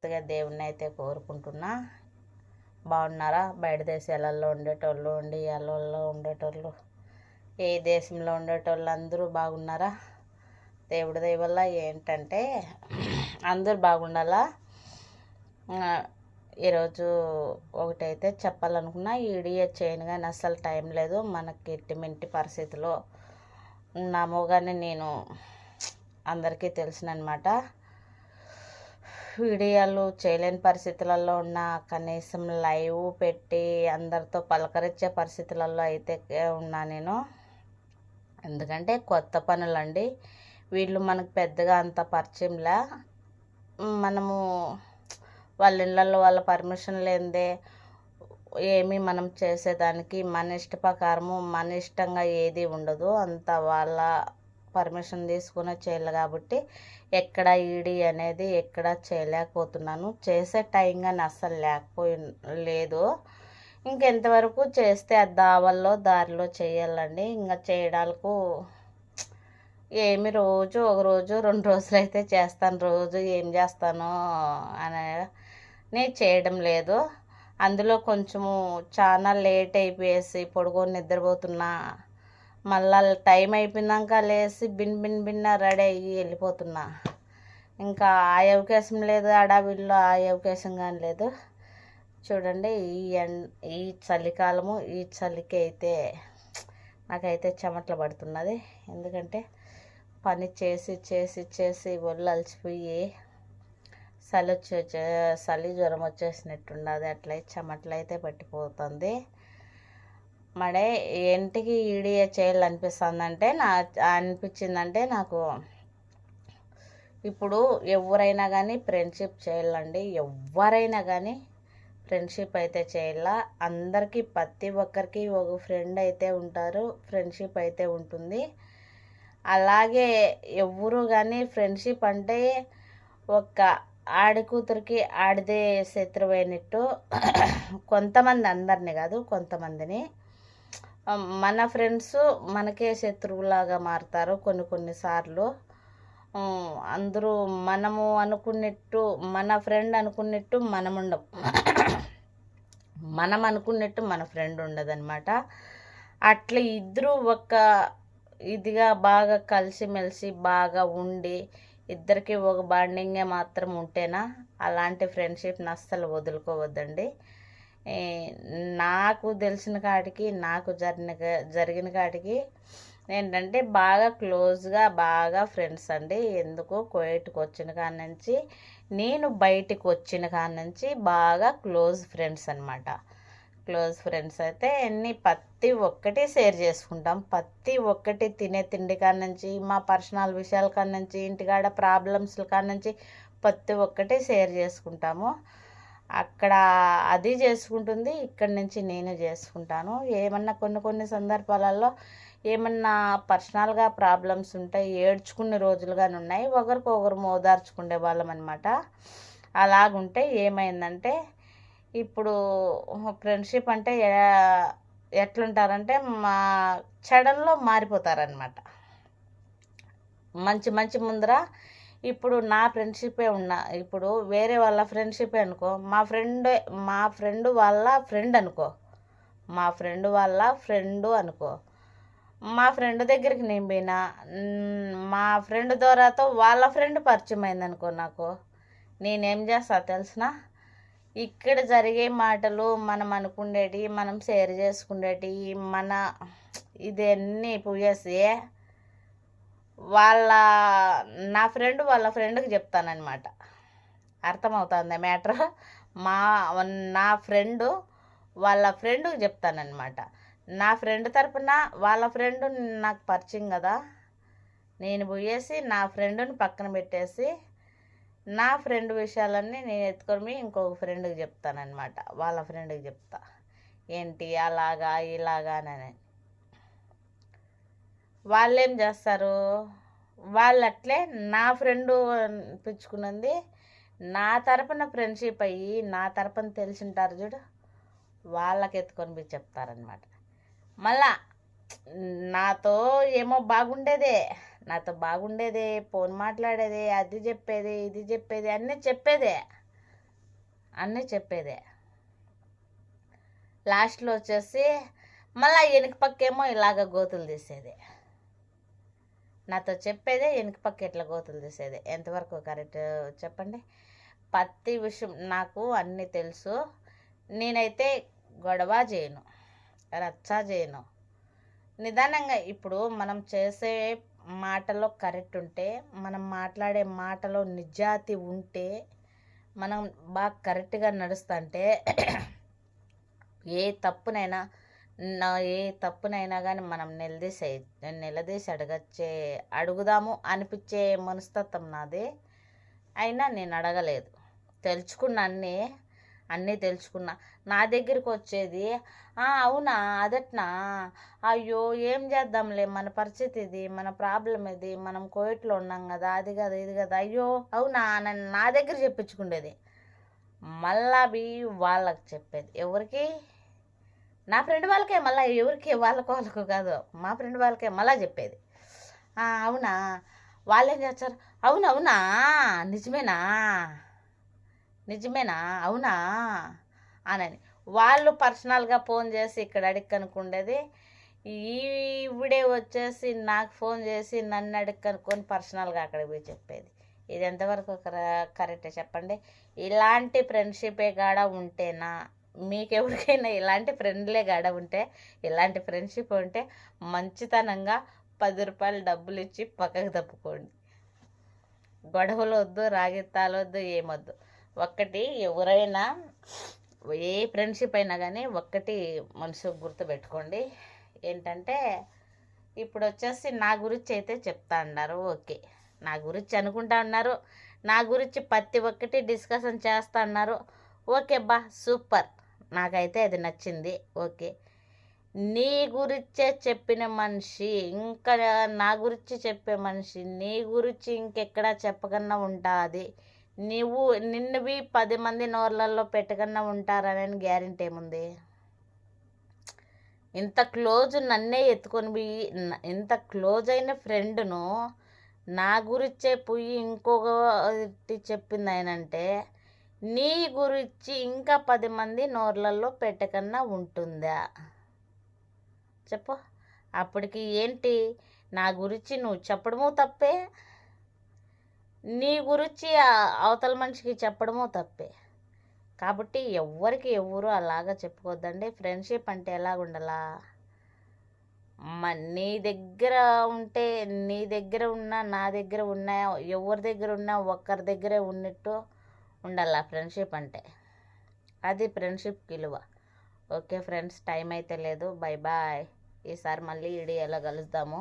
మనస్ఫూర్తిగా దేవుణ్ణి అయితే కోరుకుంటున్నా. బాగున్నారా? బయట దేశాలలో ఉండేటోళ్ళు ఇండియాలలో ఉండేటోళ్ళు ఏ దేశంలో ఉండేటోళ్ళు అందరూ బాగున్నారా? దేవుడి దయ వల్ల ఏంటంటే అందరూ బాగుండాలా? ఈరోజు ఒకటైతే చెప్పాలనుకున్నా ఈడియో చేయను కానీ అసలు టైం లేదు. మనకి ఇట్టిమింటి పరిస్థితిలో ఉన్నామో కానీ నేను అందరికీ తెలుసునమాట వీడియోలు చేయలేని పరిస్థితులలో ఉన్న కనీసం లైవ్ పెట్టి అందరితో పలకరించే పరిస్థితులలో అయితే ఉన్నా నేను. ఎందుకంటే కొత్త పనులండి. వీళ్ళు మనకు పెద్దగా అంత పరిచయంలా. మనము వాళ్ళ ఇళ్ళల్లో వాళ్ళ పర్మిషన్ లేనిదే ఏమీ మనం చేసేదానికి మన ఇష్ట ప్రకారము మన ఇష్టంగా ఏది ఉండదు. అంత వాళ్ళ పర్మిషన్ తీసుకునే చేయాలి కాబట్టి ఎక్కడ ఈడి అనేది ఎక్కడ చేయలేకపోతున్నాను. చేసే టైం కానీ అస్సలు లేకపోయి లేదు. ఇంకెంతవరకు చేస్తే ఆ దావల్లో దారిలో చేయాలండి. ఇంకా చేయడానికి ఏమి రోజు ఒక రోజు రెండు రోజులు అయితే చేస్తాను. రోజు ఏం చేస్తాను అనే నేను చేయడం లేదు. అందులో కొంచెము చాలా లేట్ అయిపోయేసి పొడుగు నిద్రపోతున్నా మళ్ళా టైం అయిపోయినాక లేచి బిన్ బిన్ బిన్న రెడీ అయ్యి వెళ్ళిపోతున్నా. ఇంకా ఆ అవకాశం లేదు అడవిలో ఆ అవకాశం కానీ లేదు. చూడండి ఈ ఎం ఈ చలికాలము ఈ చలికి అయితే నాకైతే చెమటలు పడుతున్నది. ఎందుకంటే పని చేసి చేసి చేసి ఒళ్ళు అలసిపోయి చలి వచ్చే చలి జ్వరం వచ్చేసినట్టున్నది. అట్లయితే చెమటలు అయితే పట్టిపోతుంది. మడే ఇంటికి ఈడియే చేయాలనిపిస్తుందంటే నా అనిపించిందంటే నాకు ఇప్పుడు ఎవరైనా కానీ ఫ్రెండ్షిప్ చేయాలండి. ఎవరైనా కానీ ఫ్రెండ్షిప్ అయితే చేయాల. అందరికీ ప్రతి ఒక్కరికి ఒక ఫ్రెండ్ అయితే ఉంటారు. ఫ్రెండ్షిప్ అయితే ఉంటుంది. అలాగే ఎవరు కానీ ఫ్రెండ్షిప్ అంటే ఒక ఆడి కూతురికి ఆడిదే శత్రువైనట్టు కొంతమంది అందరిని కాదు కొంతమందిని మన ఫ్రెండ్స్ మనకే శత్రువులాగా మారుతారు కొన్ని కొన్నిసార్లు అందరూ మనము అనుకున్నట్టు మన ఫ్రెండ్ అనుకున్నట్టు మనం ఉండం మనం అనుకున్నట్టు మన ఫ్రెండ్ ఉండదన్నమాట. అట్లా ఇద్దరు ఒక ఇదిగా బాగా కలిసిమెలిసి బాగా ఉండి ఇద్దరికి ఒక బాండింగే మాత్రం ఉంటేనా అలాంటి ఫ్రెండ్షిప్ని అస్సలు వదులుకోవద్దండి. నాకు తెలిసిన కాడికి నాకు జరిగిన జరిగిన కాడికి ఏంటంటే బాగా క్లోజ్గా బాగా ఫ్రెండ్స్ అండి. ఎందుకు కోయట్కి వచ్చిన కాడ నుంచి నేను బయటికి వచ్చిన కాడ నుంచి బాగా క్లోజ్ ఫ్రెండ్స్ అనమాట క్లోజ్ ఫ్రెండ్స్ అయితే అన్ని ప్రతి ఒక్కటి షేర్ చేసుకుంటాం. ప్రతి ఒక్కటి తినే తిండి కాడ నుంచి మా పర్సనల్ విషయాల కాడ నుంచి ఇంటికాడ ప్రాబ్లమ్స్ కాడ నుంచి ప్రతి ఒక్కటి షేర్ చేసుకుంటాము. అక్కడ అది చేసుకుంటుంది ఇక్కడి నుంచి నేను చేసుకుంటాను. ఏమన్నా కొన్ని కొన్ని సందర్భాలలో ఏమన్నా పర్సనల్గా ప్రాబ్లమ్స్ ఉంటాయి ఏడ్చుకునే రోజులుగానే ఉన్నాయి ఒకరికి ఒకరు మోదార్చుకునే వాళ్ళం అనమాట అలాగుంటే ఏమైందంటే ఇప్పుడు ఫ్రెండ్షిప్ అంటే ఎట్లుంటారంటే మా చెడల్లో మారిపోతారనమాట మంచి మంచి ముందర ఇప్పుడు నా ఫ్రెండ్షిపే ఉన్నా ఇప్పుడు వేరే వాళ్ళ ఫ్రెండ్షిపే అనుకో మా ఫ్రెండ్ మా ఫ్రెండ్ వాళ్ళ ఫ్రెండ్ అనుకో మా ఫ్రెండ్ వాళ్ళ ఫ్రెండ్ అనుకో మా ఫ్రెండ్ దగ్గరికి నేను పోయినా మా ఫ్రెండ్ ద్వారాతో వాళ్ళ ఫ్రెండ్ పరిచయం అయిందనుకో నాకు నేనేం చేస్తా తెలిసిన? ఇక్కడ జరిగే మాటలు మనం అనుకునేటి మనం షేర్ చేసుకునేటి మన ఇదన్నీ పోయేసి వాళ్ళ నా ఫ్రెండ్ వాళ్ళ ఫ్రెండ్కి చెప్తానమాట అర్థమవుతుంది మ్యాటర్? మా నా ఫ్రెండ్ వాళ్ళ ఫ్రెండ్కి చెప్తానమాట నా ఫ్రెండ్ తరపున వాళ్ళ ఫ్రెండ్ నాకు పరిచయం కదా. నేను పోయేసి నా ఫ్రెండ్ని పక్కన పెట్టేసి నా ఫ్రెండ్ విషయాలన్నీ నేను ఎత్తుకొని ఇంకొక ఫ్రెండ్కి చెప్తానమాట వాళ్ళ ఫ్రెండ్కి చెప్తా. ఏంటి అలాగా ఇలాగా అని. వాళ్ళు ఏం చేస్తారు? వాళ్ళు అట్లే నా ఫ్రెండు అనిపించుకున్నది నా తరపున ఫ్రెండ్షిప్ అయ్యి నా తరపున తెలిసింటారు చూడు. వాళ్ళకి ఎత్తుకొని పోయి చెప్తారనమాట మళ్ళా నాతో ఏమో బాగుండేదే. నాతో బాగుండేదే. ఫోన్ మాట్లాడేది. అది చెప్పేది ఇది చెప్పేది. అన్నీ చెప్పేదే. అన్నీ చెప్పేదే. లాస్ట్లో వచ్చేసి మళ్ళీ వెనక పక్కేమో ఇలాగ గోతులు తీసేది. నాతో చెప్పేదే వెనుక పక్క ఎట్లా గోతులు తీసేదే? ఎంతవరకు కరెక్ట్ చెప్పండి. ప్రతి విషయం నాకు అన్నీ తెలుసు. నేనైతే గొడవ చేయను. రచ్చ చేయను. నిదానంగా ఇప్పుడు మనం చేసే మాటలో కరెక్ట్ ఉంటే మనం మాట్లాడే మాటలో నిజాతి ఉంటే మనం బాగా కరెక్ట్గా నడుస్తుంటే ఏ తప్పునైనా నా ఏ తప్పునైనా కానీ మనం నిలదీసే నిలదీసి అడగచ్చే అడుగుదాము అనిపించే మనస్తత్వం నాది. అయినా నేను అడగలేదు. తెలుసుకున్న అన్నీ అన్నీ తెలుసుకున్నా. నా దగ్గరికి వచ్చేది అవునా అదట్నా? అయ్యో ఏం చేద్దాంలే? మన పరిస్థితి ఇది మన ప్రాబ్లం ఇది మనం కోవిట్లో ఉన్నాం కదా అది కదా ఇది కదా. అయ్యో అవునా? నన్ను నా దగ్గర చెప్పించుకుండేది. మళ్ళా అవి వాళ్ళకి చెప్పేది. ఎవరికి? నా ఫ్రెండ్ వాళ్ళకే మళ్ళీ ఎవరికి వాళ్ళకు వాళ్ళకు కాదు మా ఫ్రెండ్ వాళ్ళకే మళ్ళా చెప్పేది. అవునా? వాళ్ళు ఏం చేస్తారు అవునవునా నిజమేనా? నిజమేనా? అవునా? అనని. వాళ్ళు పర్సనల్గా ఫోన్ చేసి ఇక్కడ అడిగనుకుండేది ఈవిడే వచ్చేసి నాకు ఫోన్ చేసి నన్ను అడిగనుకొని పర్సనల్గా అక్కడికి పోయి చెప్పేది. ఇది ఎంతవరకు కర- కరెక్టే చెప్పండి? ఇలాంటి ఫ్రెండ్షిపే కాడ ఉంటేనా? మీకు ఎవరికైనా ఇలాంటి ఫ్రెండ్లే గాడ ఉంటే ఇలాంటి ఫ్రెండ్షిప్ ఉంటే మంచితనంగా పది రూపాయలు డబ్బులు ఇచ్చి పక్కకు తప్పుకోండి. గొడవలు వద్దు రాగిత్తాలు వద్దు ఏమొద్దు. ఒక్కటి ఎవరైనా ఏ ఫ్రెండ్షిప్ అయినా కానీ ఒక్కటి మనసు గుర్తుపెట్టుకోండి ఏంటంటే ఇప్పుడు వచ్చేసి నా గురించి అయితే చెప్తా అన్నారు ఓకే. నా గురించి అనుకుంటా ఉన్నారు నా గురించి ప్రతి ఒక్కటి డిస్కషన్ చేస్తా అన్నారు ఓకే బా సూపర్. నాకైతే అది నచ్చింది. ఓకే. నీ గురించే చెప్పిన మనిషి ఇంకా నా గురించి చెప్పే మనిషి నీ గురించి ఇంకెక్కడా చెప్పకుండా ఉంటుంది. నువ్వు నిన్నవి పది మంది నోర్లలో పెట్టకుండా ఉంటారని గ్యారెంటీ ఏముంది? ఇంత క్లోజ్ నన్నే ఎత్తుకొని పోయి ఇంత క్లోజ్ అయిన ఫ్రెండ్ను నా గురించే పోయి ఇంకొకటి చెప్పింది ఆయనంటే నీ గురించి ఇంకా పది మంది నోర్లలో పెట్టకన్నా ఉంటుందా? చెప్పు. అప్పటికి ఏంటి? నా గురించి నువ్వు చెప్పడము తప్పే? నీ గురించి అవతల మనిషికి చెప్పడము తప్పే? కాబట్టి ఎవ్వరికి ఎవరు అలాగా చెప్పుకోవద్దండి ఫ్రెండ్షిప్ అంటే ఎలాగుండలా? మ నీ దగ్గర ఉంటే నీ దగ్గర ఉన్న నా దగ్గర ఉన్నా ఎవరి దగ్గర ఉన్నా ఒక్కరి దగ్గరే ఉన్నట్టు ఉండాల ఫ్రెండ్షిప్ అంటే. అది ఫ్రెండ్షిప్ విలువ ఓకే ఫ్రెండ్స్ టైం అయితే లేదు. బై బాయ్ ఈసారి మళ్ళీ ఇడియోలో కలుద్దాము.